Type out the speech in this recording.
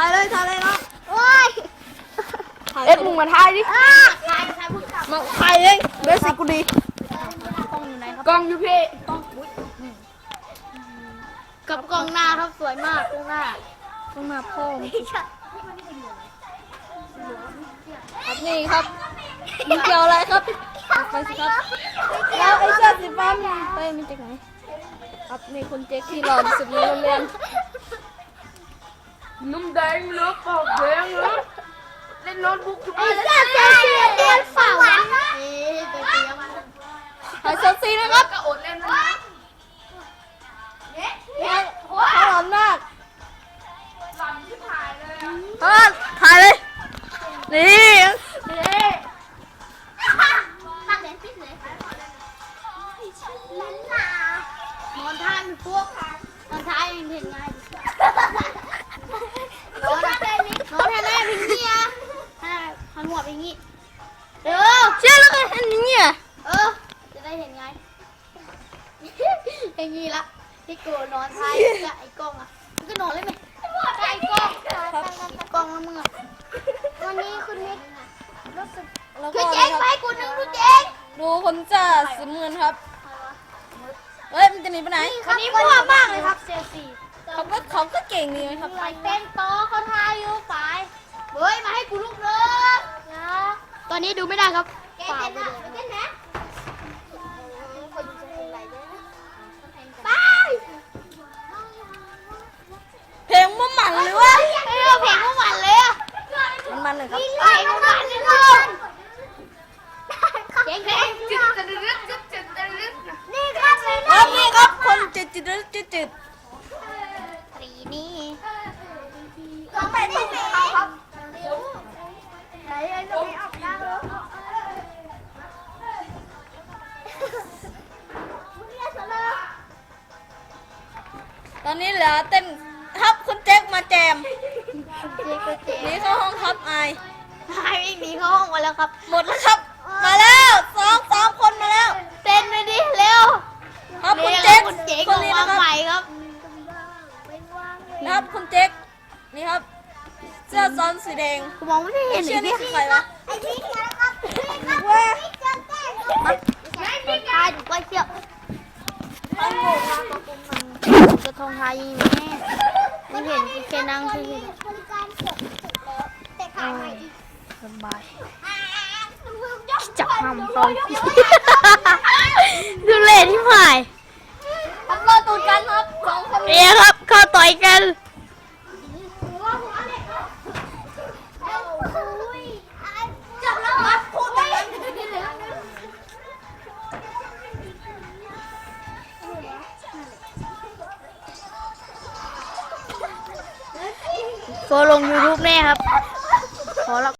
ถ่ายเลยถ่ายเลยเนาะโอ้ยเอ็ดมึงมาถ่ายดิถ่ายถ่ายมึงกลับมาถ่ายเลยเบสิกกูดีกล้องอยู่ไหนครับกล้องอยู่พี่กล้องกับกล้องหน้าครับสวยมากกล้องหน้ากล้องหน้าพ่อครับนี่ครับมีเกี่ยวอะไรครับไปสิครับแล้วไอ้เสื้อสีฟ้ามันไปมาจากไหนครับนี่คุณเจ๊ที่หล่อสุดในโรงเรียน นุ่มแดงเลือปอกแดงเลือเล่นโน้ตบุ๊กทุกไอ้วันเสื้อเสื้อเสื้อเสื้อฝาหวังเอ๊ะเดี๋ยวเดี๋ยวถ่ายเซลฟี่นะครับก็อดเล่นนะข้าวหอมมากหลังที่ถ่ายเลยอะเออถ่ายเลย นี่ตั้งเด่นพิษเลยนั่นน่ะนอนท่ามีพวกนอนท่ายังเห็นไง ท่านี้นอนท่าแม่พิงเงี้ยให้หันหัวไปงี้เดี๋ยวเชื่อแล้วกันอันนี้เนี่ยเออ จะได้เห็นไง อย่างงี้ละที่กูนอนท้ายกับไอ้กล้องอะมึงก็นอนเลยไหมกับไอ้กล้องกล้องแล้วมึงอะวันนี้คุณนิกรู้สึกแล้วคืก็อเจ๊งนะไปครับกูนึงดูเจ๊งดูคนจ่าสีเงินครับ เฮ้ย มันจะหนีไปไหน วันนี้มั่วมากเลยครับเซลฟี่ เขาก็เขาก็เก่งดีนะครับไปเป็นโตอคนไทยอยู่ไปเฮ้ยมาให้กูลูกเลยนะตอนนี้ดูไม่ได้ครับฝ่าไปเลยไปเพลงมันมันเลยวะเออเพลงก็หวานเลยอะมันมันเลยครับเพลงก็หวานเลยลูกเจ๊งเจ๊งจึ๊ดจะรึดจึ๊ดจะรึดนี่ครับนี่ครับนี่ครับคนจิตจิตจิตจิตต ตอนนี้เหลือเต้นครับคุณแจ็คมาแจมเจ๊ก็เจ๊หนีเข้าห้องครับอาย หายวิ่งหนีเข้าห้องมาแล้วครับ หมดแล้วครับ มาแล้วสองสามคนมาแล้ว เต้นเลยดิเร็วครับคุณเจ๊กคุณเจ๊กคนนี้มานะครับใหม่ครับนะครับคุณเจ๊กนี่ครับ เสื้อซ้อนสีแดงกูมองไม่ได้เห็นเชื่อเลนี่ยคือใครวะไอ้พี่นะครับพี่ครับเว้ยไอ้พี่กายถูกไล่เชี่ยวจะ ทองไทยแม่ไม่เห็นแค่นั่งที่เห็นสบายจับทำเขา โฟลง YouTube แน่ครับ ขอรับ